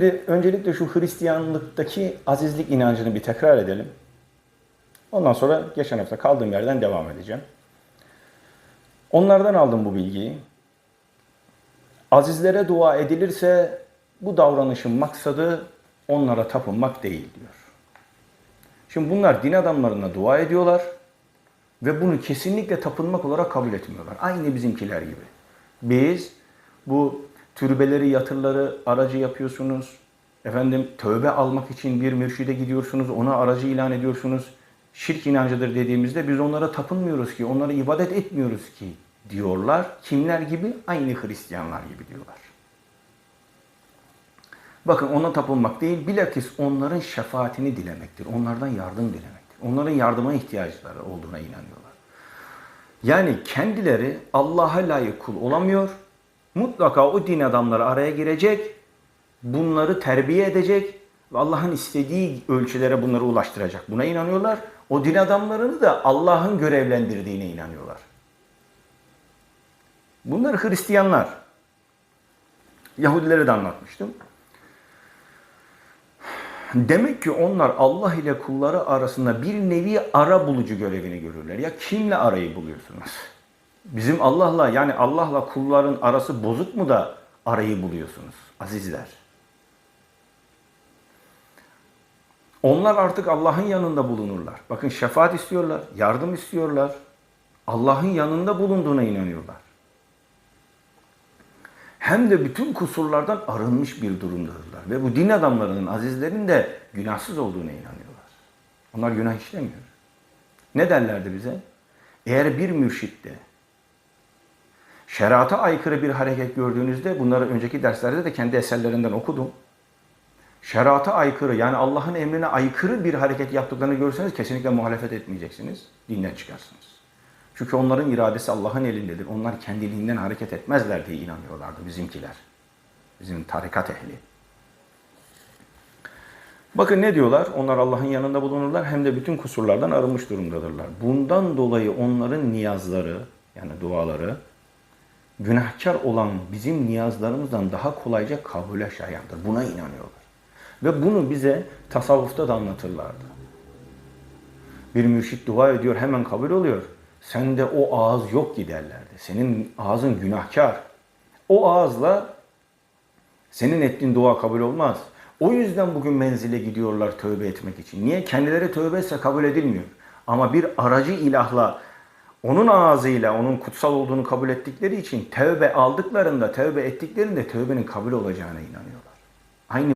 Şimdi öncelikle şu Hristiyanlıktaki azizlik inancını bir tekrar edelim. Ondan sonra geçen hafta kaldığım yerden devam edeceğim. Onlardan aldım bu bilgiyi. Azizlere dua edilirse bu davranışın maksadı onlara tapınmak değil diyor. Şimdi bunlar din adamlarına dua ediyorlar ve bunu kesinlikle tapınmak olarak kabul etmiyorlar. Aynı bizimkiler gibi. Biz bu türbeleri, yatırları aracı yapıyorsunuz. Efendim tövbe almak için bir mürşide gidiyorsunuz, ona aracı ilan ediyorsunuz. Şirk inancıdır dediğimizde biz onlara tapınmıyoruz ki, onlara ibadet etmiyoruz ki diyorlar. Kimler gibi? Aynı Hristiyanlar gibi diyorlar. Bakın ona tapınmak değil, bilakis onların şefaatini dilemektir. Onlardan yardım dilemektir. Onların yardıma ihtiyaçları olduğuna inanıyorlar. Yani kendileri Allah'a layık kul olamıyor. Mutlaka o din adamları araya girecek, bunları terbiye edecek ve Allah'ın istediği ölçülere bunları ulaştıracak. Buna inanıyorlar. O din adamlarını da Allah'ın görevlendirdiğine inanıyorlar. Bunlar Hristiyanlar. Yahudilere de anlatmıştım. Demek ki onlar Allah ile kulları arasında bir nevi ara bulucu görevini görürler. Ya kimle arayı buluyorsunuz? Bizim Allah'la yani Allah'la kulların arası bozuk mu da arayı buluyorsunuz azizler? Onlar artık Allah'ın yanında bulunurlar. Bakın şefaat istiyorlar, yardım istiyorlar. Allah'ın yanında bulunduğuna inanıyorlar. Hem de bütün kusurlardan arınmış bir durumdadırlar. Ve bu din adamlarının, azizlerin de günahsız olduğuna inanıyorlar. Onlar günah işlemiyor. Ne derlerdi bize? Eğer bir mürşitte şerata aykırı bir hareket gördüğünüzde bunları önceki derslerde de kendi eserlerinden okudum. Şerata aykırı yani Allah'ın emrine aykırı bir hareket yaptıklarını görürseniz kesinlikle muhalefet etmeyeceksiniz. Dinden çıkarsınız. Çünkü onların iradesi Allah'ın elindedir. Onlar kendiliğinden hareket etmezler diye inanıyorlardı bizimkiler. Bizim tarikat ehli. Bakın ne diyorlar? Onlar Allah'ın yanında bulunurlar hem de bütün kusurlardan arınmış durumdadırlar. Bundan dolayı onların niyazları yani duaları günahkar olan bizim niyazlarımızdan daha kolayca kabule şayandır. Buna inanıyorlar. Ve bunu bize tasavvufta da anlatırlardı. Bir mürşit dua ediyor hemen kabul oluyor. Sende o ağız yok ki derlerdi. Senin ağzın günahkar. O ağızla senin ettiğin dua kabul olmaz. O yüzden bugün menzile gidiyorlar tövbe etmek için. Niye? Kendileri tövbe etse kabul edilmiyor. Ama bir aracı ilahla onun ağzıyla onun kutsal olduğunu kabul ettikleri için tövbe aldıklarında, tövbe ettiklerinde tövbenin kabul olacağına inanıyorlar. Aynı